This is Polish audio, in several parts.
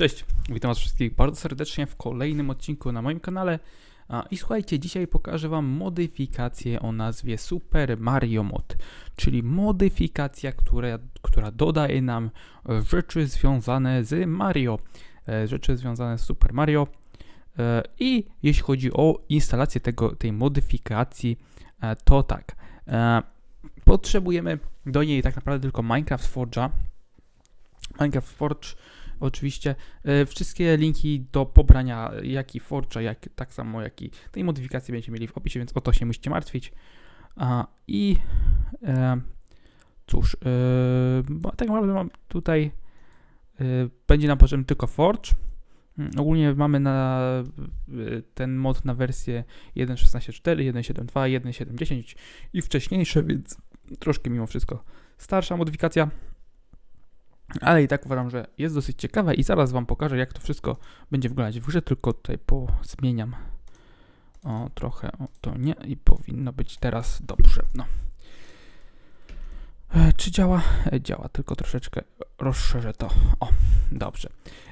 Cześć, witam was wszystkich bardzo serdecznie w kolejnym odcinku na moim kanale. I słuchajcie, dzisiaj pokażę wam modyfikację o nazwie Super Mario Mod, czyli modyfikacja, która, która dodaje nam rzeczy związane z Mario, e, rzeczy związane z Super Mario. E, I jeśli chodzi o instalację tego, tej modyfikacji, e, to tak, potrzebujemy do niej tak naprawdę tylko Minecraft Forge'a. Minecraft Forge Oczywiście e, wszystkie linki do pobrania jak i Forge'a, jak, tak samo jak i tej modyfikacji będziecie mieli w opisie, więc o to się musicie martwić. A, I e, cóż, e, tak naprawdę mam tutaj będzie nam potrzebny tylko Forge. Mm, Ogólnie mamy na ten mod na wersję 1.16.4, 1.7.2, 1.7.10 i wcześniejsze, więc troszkę mimo wszystko starsza modyfikacja. Ale i tak uważam, że jest dosyć ciekawe i zaraz Wam pokażę, jak to wszystko będzie wyglądać w grze, tylko tutaj pozmieniam o trochę, o to nie i powinno być teraz dobrze, no. E, Czy działa? E, Działa, tylko troszeczkę rozszerzę to. O, dobrze.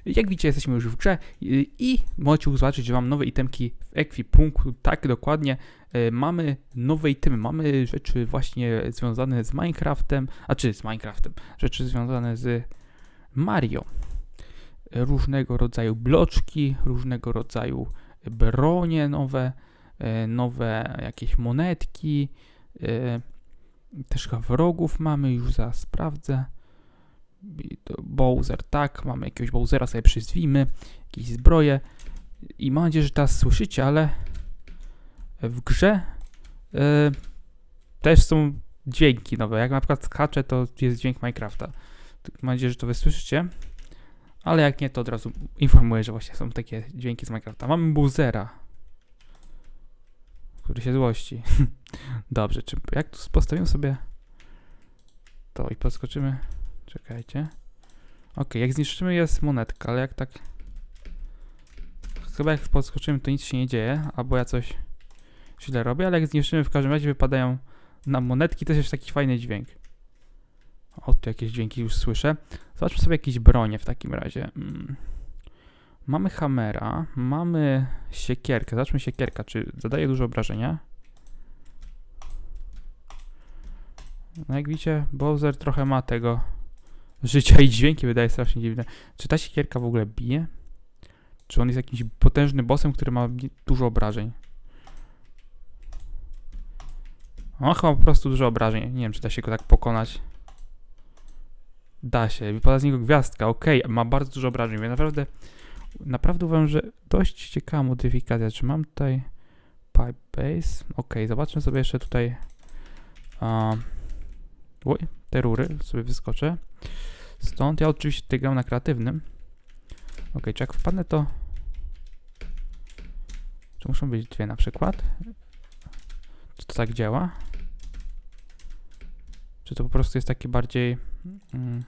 Jak widzicie, jesteśmy już w grze i, możecie zobaczyć, że mam nowe itemki w ekwipunku. Tak, dokładnie. E, Mamy nowe itemy, mamy rzeczy właśnie związane z Minecraftem, a czy z Minecraftem, rzeczy związane z Mario. Różnego rodzaju bloczki, różnego rodzaju bronie nowe, nowe jakieś monetki, też chyba wrogów mamy, już za sprawdzę. Bowser, tak, mamy jakiegoś Bowsera, sobie przyzwijmy, jakieś zbroje. I mam nadzieję, że teraz słyszycie, ale w grze e, też są dźwięki nowe. Jak na przykład skacze, to jest dźwięk Minecrafta. Mam nadzieję, że to wy słyszycie. Ale jak nie, to od razu informuję, że właśnie są takie dźwięki z Minecrafta. Mamy Bowsera, który się złości. Dobrze, czy jak tu postawimy sobie to i podskoczymy. Czekajcie. Ok, jak zniszczymy jest monetka, ale jak tak. Chyba jak podskoczymy, to nic się nie dzieje, albo ja coś źle robię, ale jak zniszczymy, w każdym razie wypadają nam monetki, to jest taki fajny dźwięk. O, tu jakieś dźwięki już słyszę. Zobaczmy sobie jakieś bronie w takim razie. Mm. Mamy hamera, mamy siekierkę. Zobaczmy siekierka, czy zadaje dużo obrażenia. No jak widzicie, Bowser trochę ma tego życia i dźwięki wydaje strasznie dziwne. Czy ta siekierka w ogóle bije? Czy on jest jakimś potężnym bossem, który ma dużo obrażeń? On chyba po prostu dużo obrażeń. Nie wiem, czy da się go tak pokonać. Da się. Wypada z niego gwiazdka. Okej, ma bardzo dużo obrażeń. Więc naprawdę, naprawdę uważam, że dość ciekawa modyfikacja. Czy mam tutaj pipe base? Okej, zobaczmy sobie jeszcze tutaj um, oj, te rury. Sobie wyskoczę. Stąd ja oczywiście tutaj gram na kreatywnym. Okej, czy jak wpadnę to... Czy muszą być dwie na przykład? Czy to tak działa? Czy to po prostu jest takie bardziej... Mm,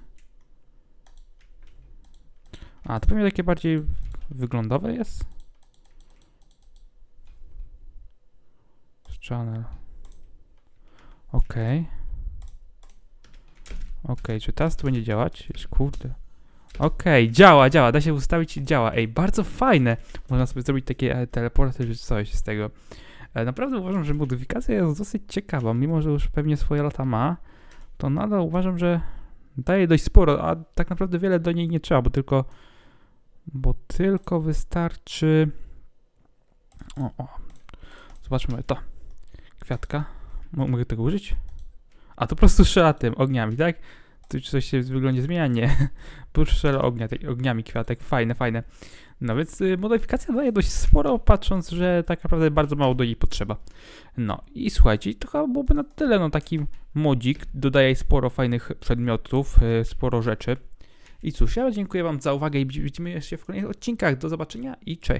a, to pewnie takie bardziej wyglądowe jest? Channel. Okej. Okej, czy teraz to będzie działać? Kurde. Okej, działa, działa, da się ustawić i działa. Ej, bardzo fajne. Można sobie zrobić takie e, teleporty czy coś z tego. E, naprawdę uważam, że modyfikacja jest dosyć ciekawa. Mimo, że już pewnie swoje lata ma, to nadal uważam, że daje dość sporo, a tak naprawdę wiele do niej nie trzeba, bo tylko bo tylko wystarczy o, o. zobaczmy to kwiatka, Mo- mogę tego użyć? A to po prostu strzela tym ogniami, tak? Tu czy coś się w wyglądzie zmienia? Nie. Strzela ognia, tej, ogniami kwiatek, fajne, fajne. No więc y, modyfikacja daje dość sporo, patrząc, że tak naprawdę bardzo mało do niej potrzeba. No i słuchajcie, to chyba byłoby na tyle, no taki modzik, dodaje sporo fajnych przedmiotów, y, sporo rzeczy. I cóż, ja dziękuję wam za uwagę i widzimy się w kolejnych odcinkach. Do zobaczenia i cześć.